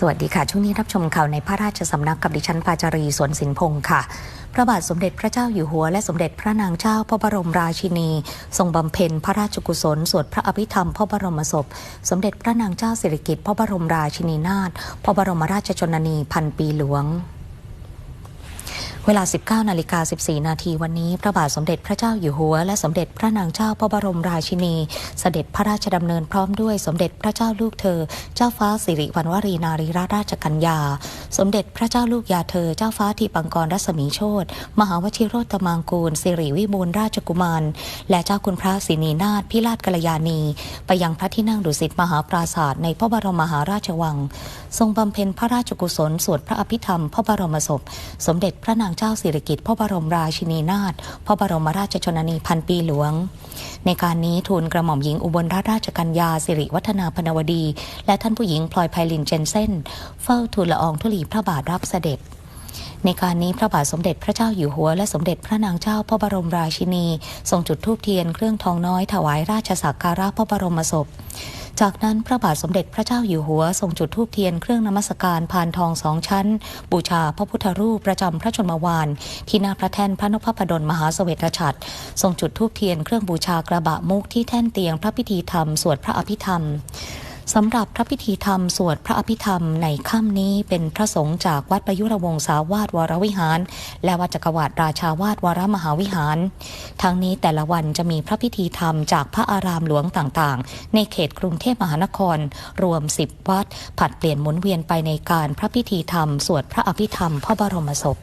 สวัสดีค่ะ ช่วงนี้รับชมข่าวในพระราชสำนักกับดิฉันปาจารีสวนสินพงค์ค่ะ พระบาทสมเด็จพระเจ้าอยู่หัว และสมเด็จพระนางเจ้าพระบรมราชินี ทรงบำเพ็ญพระราชกุศลสวดพระอภิธรรมพระบรมศพ สมเด็จพระนางเจ้าสิริกิติ์พระบรมราชินีนาถพระบรมราชชนนีพันปีหลวง เวลา 19 นาฬิกา 14 นาทีวันนี้ พระบาทสมเด็จพระเจ้าอยู่หัว และสมเด็จพระนางเจ้าพระบรมราชินี เสด็จพระราชดำเนินพร้อมด้วยสมเด็จพระเจ้าลูกเธอ เจ้าฟ้าสิริวัณวรีนารีราชกัญญา สมเด็จพระเจ้าลูกยาเธอ เจ้าฟ้าทีปังกรรัศมีโชตมหาวชิโรตมางกูลสิริวิบูลราชกุมาร และเจ้าคุณพระศรีนีนาถพิราชกัลยาณี ไปยังพระที่นั่งดุสิตมหาปราศาสตร์ในพระบรมมหาราชวัง ทรงบำเพ็ญพระราชกุศลสวดพระอภิธรรม พระบรมศพ สมเด็จพระนางเจ้าสิริกิติ์พระบรมราชินีนาถพระบรมราชชนนีพันปีหลวง ในการนี้ทูลกระหม่อมหญิงอุบลราชราชกัญญาสิริวัฒนาพนวดี และท่านผู้หญิงพลอยไพลินเจนเซนเฝ้าทูลละอองธุลีพระบาทรับเสด็จ ในการนี้พระบาทสมเด็จพระเจ้าอยู่หัวและสมเด็จพระนางเจ้าพระบรมราชินี ทรงจุดธูปเทียนเครื่องทองน้อยถวายราชสักการะพระบรมศพจากนั้นพระบาทสมเด็จพระเจ้าอยู่หัวทรงจุดธูปเทียนเครื่องนมัสการพานทองสองชั้น บูชาพระพุทธรูปประจำพระชนมวานที่หน้าพระแท่นพระนพพดลมหาเสวตฉัตรทรงจุดธูปเทียนเครื่องบูชากระบะมุกที่แท่นเตียงพระพิธีธรรมสวดพระอภิธรรม สำหรับพระพิธีธรรมสวดพระอภิธรรมในค่ำนี้เป็นพระสงฆ์จากวัดประยุรวงศาวาสวรวิหาร และวัดจักรวรรดิราชาวาสวรมหาวิหาร ทั้งนี้แต่ละวันจะมีพระพิธีธรรมจากพระอารามหลวงต่างๆ ในเขตกรุงเทพมหานคร รวม 10 วัด ผัดเปลี่ยนหมุนเวียนไปในการพระพิธีธรรมสวดพระอภิธรรมพระบรมศพ